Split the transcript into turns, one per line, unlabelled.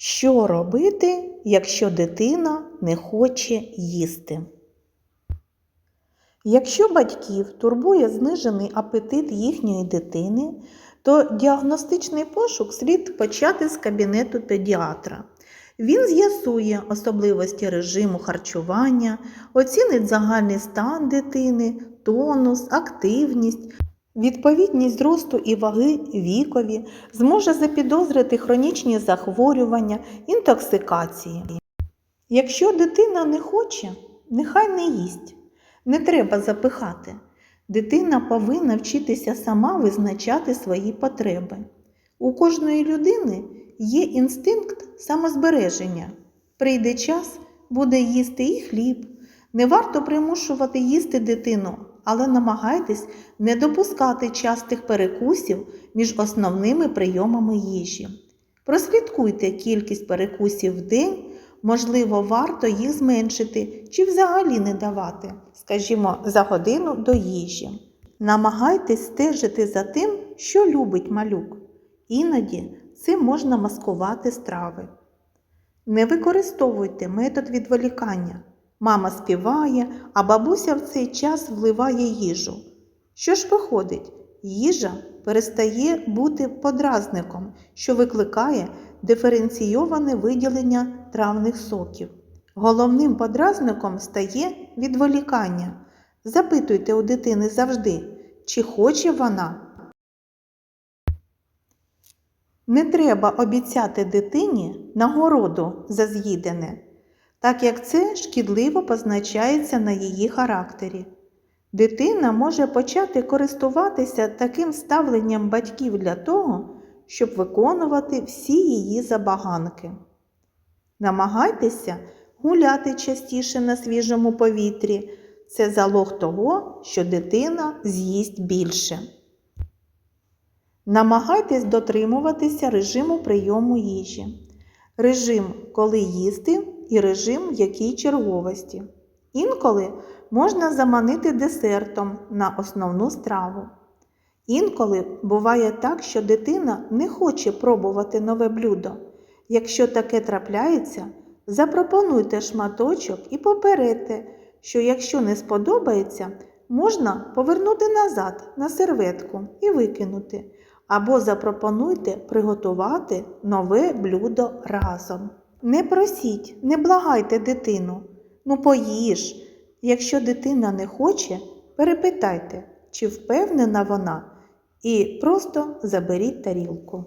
Що робити, якщо дитина не хоче їсти? Якщо батьків турбує знижений апетит їхньої дитини, то діагностичний пошук слід почати з кабінету педіатра. Він з'ясує особливості режиму харчування, оцінить загальний стан дитини, тонус, активність, відповідність зросту і ваги вікові, зможе запідозрити хронічні захворювання, інтоксикації. Якщо дитина не хоче, нехай не їсть. Не треба запихати. Дитина повинна вчитися сама визначати свої потреби. У кожної людини є інстинкт самозбереження. Прийде час, буде їсти і хліб. Не варто примушувати їсти дитину, але намагайтесь не допускати частих перекусів між основними прийомами їжі. Прослідкуйте кількість перекусів в день, можливо, варто їх зменшити чи взагалі не давати, скажімо, за годину до їжі. Намагайтесь стежити за тим, що любить малюк. Іноді цим можна маскувати страви. Не використовуйте метод відволікання. Мама співає, а бабуся в цей час вливає їжу. Що ж виходить? Їжа перестає бути подразником, що викликає диференційоване виділення травних соків. Головним подразником стає відволікання. Запитуйте у дитини завжди, чи хоче вона. Не треба обіцяти дитині нагороду за з'їдене, так як це шкідливо позначається на її характері. Дитина може почати користуватися таким ставленням батьків для того, щоб виконувати всі її забаганки. Намагайтеся гуляти частіше на свіжому повітрі. Це залог того, що дитина з'їсть більше. Намагайтесь дотримуватися режиму прийому їжі. Режим, коли їсти, і режим якій черговості. Інколи можна заманити десертом на основну страву. Інколи буває так, що дитина не хоче пробувати нове блюдо. Якщо таке трапляється, запропонуйте шматочок і попередьте, що якщо не сподобається, можна повернути назад на серветку і викинути, або запропонуйте приготувати нове блюдо разом. Не просіть, не благайте дитину, ну поїж. Якщо дитина не хоче, перепитайте, чи впевнена вона, і просто заберіть тарілку.